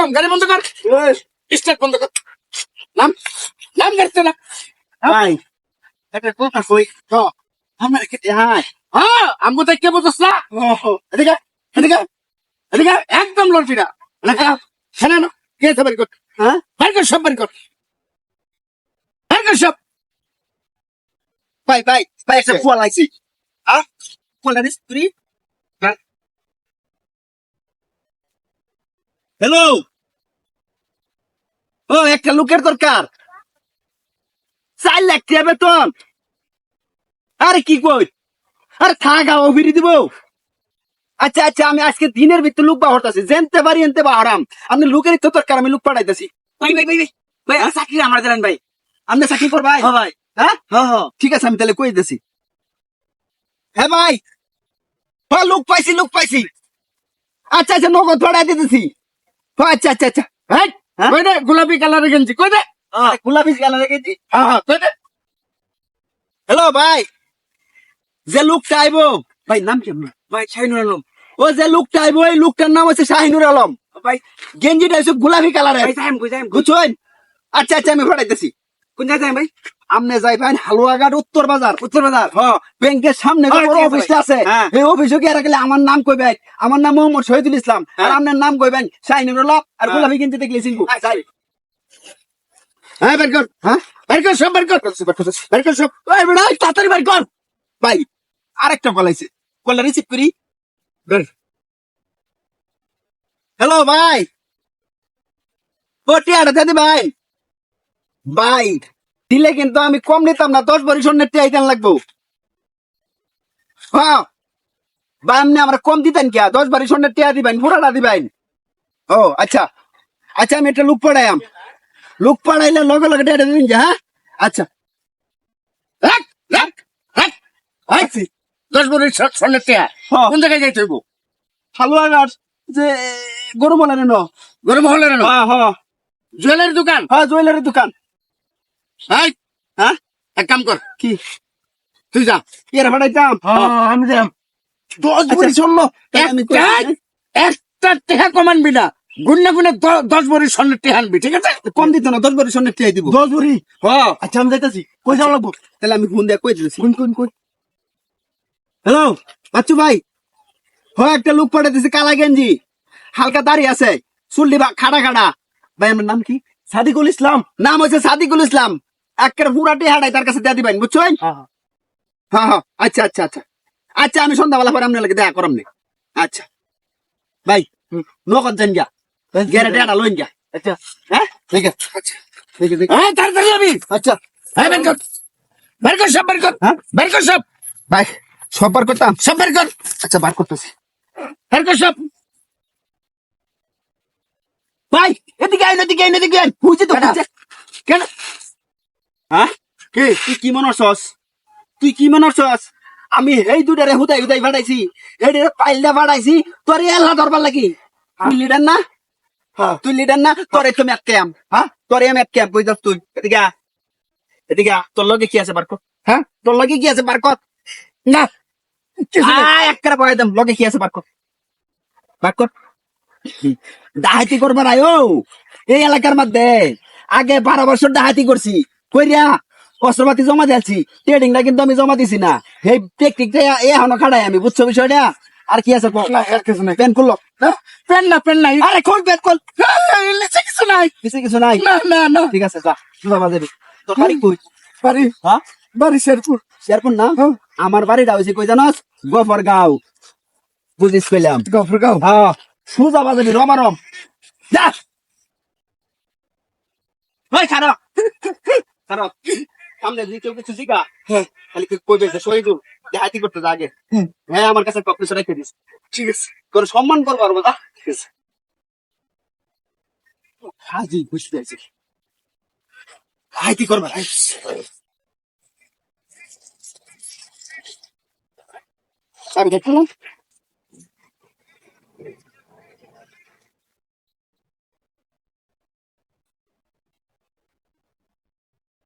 কম গাড়ি বন্ধ কর। স্টার্ট বন্ধ কর। নাম নাম গাড়িতে না। ভাই। একটা কথা কই? হ। আমার কি হাই হ্যাঁ আমগো তাই কে বুঝছ না? এদিকে এদিকে এদিকে একদম লড়বি না। এলাকা হ্যাঁ না। কে বাড়ি কর? হ্যাঁ? বাড়ি কর সব কর। সব। ভাই ভাই ভাই একটা হ্যাঁ তুই? হ্যালো ও একটা লোকের দরকার। চার লাখ টাকা বেতন। আরে কি কই? আরে থাকা ও ফিরি দিব। আচ্ছা আচ্ছা আমি আজকে দিনের ভিতরে লোক বাহরতাছি জানতে পারি এনতে বাহরাম আপনি লোকের তো দরকার আমি লোক পাঠাইতেছি। ভাই ভাই ভাই ভাই ভাই আর চাকরি আমার দিলেন ভাই। আপনি চাকরি করবাই হ্যাঁ ভাই। হ্যাঁ? হ্যাঁ ঠিক আছে আমি তাহলে কই দিছি হ্যাঁ ভাই। হ্যাঁ লোক পাইছি লোক পাইছি। আচ্ছা আচ্ছা নগদ ভাড়া দিতেছি। হ্যাঁ, আচ্ছা আচ্ছা আচ্ছা হ্যাঁ হ্যাঁ? কই দে? গোলাপি কালারের গেঞ্জি কই দে? গোলাপি কালারের গেঞ্জি। হ্যাঁ হ্যাঁ কই দে? হ্যালো ভাই। যে লোকটা আইব ভাই নাম কি ভাই শাহিনুর আলম। ও যে লোকটা আইব এই লোকটার নাম হচ্ছে শাহিনুর আলম। ভাই গেঞ্জিটা হচ্ছে গোলাপি কালারের। বুঝছেন? আচ্ছা আচ্ছা আমি ফাটাইতেছি কোন জায়গায় ভাই? আমনে যাই ভাই হালুয়াঘাট উত্তর বাজার। উত্তর বাজার? হ্যাঁ ব্যাংকের সামনে হ্যাঁ, অফিসটা আছে হ্যাঁ। এই অফিসে গিয়ে রাখলে আমার নাম কইবেন আমার নাম মোহাম্মদ শহীদুল ইসলাম। আর আপনার নাম কইবেন আলম আর হ্যাঁ। গোলাপি গেঞ্জি দেখলে চিনবো হ্যাঁ বের কর। হ্যাঁ? বের কর সব বের কর। বের কর সব। ওই বেড়া তাড়াতাড়ি বের কর। ভাই আরেকটা কল আইছে। কলটা রিসিভ করি? হ্যালো ভাই। ও টিয়াটা দাদি ভাই। ভাই। দিলে কিন্তু আমি কম নিতাম না দশ বড়ি টিয়া দিতে লাগবো। হ্যাঁ ভাই আপনি আমরা কম দিতেন কি দশ বারি স্বর্ণের টিয়া দিবেন পুরাটা দিবেন। ও আচ্ছা আচ্ছা আমি একটা লুক পড়াইম লুক পড়াইলে লগে লগে টিয়াটা দিন যে হ্যাঁ? আচ্ছা। রাখ রাখ রাখ। আইছি। দশ বড় স্বর্ণের টিয়া। কোন জায়গায় যাইতে হইব? হালুয়া গাছ যে গরু না না হ্যাঁ হ্যাঁ জুয়েলারি দোকান? হ্যাঁ জুয়েলারি দোকান। হ্যাঁ হ্যাঁ? এক কাম কর। কি? তুই যা এর ভাড়াইতাম আমি যাম। দশ ভরি স্বর্ণ। একটা একটা টেহা কমানবি না। গুন্না গুনে দশ বড়ি স্বর্ণের টেহা আনবি ঠিক আছে? কম দিত না দশ ভরি স্বর্ণের টিয়াই দিব। দশ বড়ি হ্যাঁ আচ্ছা আমি যাইতাছি। কই যাওয়া লাগবো? তাহলে আমি ফোন দিয়ে কই দিতেছি? কোন কোন কোন হ্যালো বাচ্চু ভাই। হ্যাঁ একটা লোক পাঠিয়ে দিছে কালা গেঞ্জি। হালকা দাড়ি আছে। চুল্লি বা খাড়া খাড়া। ভাই আমার নাম কি? সাদিকুল ইসলাম। নাম হচ্ছে সাদিকুল ইসলাম। একের পুরাটি হাড়াই তার কাছে দিয়ে দিবেন বুঝছেন? হ্যাঁ হ্যাঁ। আচ্ছা আচ্ছা আচ্ছা। আচ্ছা আমি সন্ধ্যাবেলা পরে আপনার লাগে দেখা করাম নি। আচ্ছা। ভাই নগদ যান গা গেরে ডেটা লইন গা আচ্ছা। হ্যাঁ? ঠিক আছে আচ্ছা। ঠিক আছে হ্যাঁ তাড়াতাড়ি যাবি। আচ্ছা। হ্যাঁ বের কর। বের কর সব বের কর। হ্যাঁ? বের কর সব। ভাই সব বার করতাম। সব বের কর। আচ্ছা বার করতেছি। বের কর সব। ভাই এদিকে আইন এদিকে আইন এদিকে আইন। বুঝছি তো কেন হ্যাঁ কে, তুই কি মনে তুই কি মনে আমি এই দুটারে হুদাই হুদাই ফাটাইছি এই পাইলটা ফাটাইছি তোর এল্লা ধরবার লাগি। তুই লিডার না? তুই লিডার না? তোরে তুমি এক ক্যাম্প হ্যাঁ তোরে আমি এক ক্যাম্প বুঝছস তুই? এদিকে। এদিকে তোর লগে কি আছে বার কর হ্যাঁ তোর লগে কি আছে বার কর না একটা বয় দাম। লগে কি আছে বার কর বার কর ডাহাতি করবার আয়ো এই এলাকার মধ্যে আগে বারো বছর ডাহাতি করছি কইরা অস্ত্রপাতি জমা দিয়েছি। ট্রেডিংটা কিন্তু আমি জমা দিছি না। এই টেকনিকটা এ এখনও খাড়াই আমি বুঝছ বিষয়টা? আর কি আছে পেন করল পেন না পেন নাই। আরে খোল পেন খোল। লিখে কিছু নাই। কিছু কিছু নাই? না না না। ঠিক আছে যা জমা দেবি তোর বাড়ি কই? বাড়ি। হ্যাঁ? বাড়ি শেরপুর। শেরপুর না? আমার বাড়িটা হয়েছে কই জানাস? গফর গাঁও বুঝিস পেলাম গফরগাঁও। হ্যাঁ সুজা বাজাবি রমারম। যা। ওই খারাপ খারাপ সামনে যদি কেউ কিছু হ্যাঁ। খালি কি কই বেছে শহীদুল দেহাতি করতে যা আগে। হ্যাঁ আমার কাছে কপিস রেখে দিস। ঠিক আছে। তোর সম্মান করব আর যা ঠিক আছে। হাজি বুঝতে আছি হাইতি করবা আমি দেখলাম।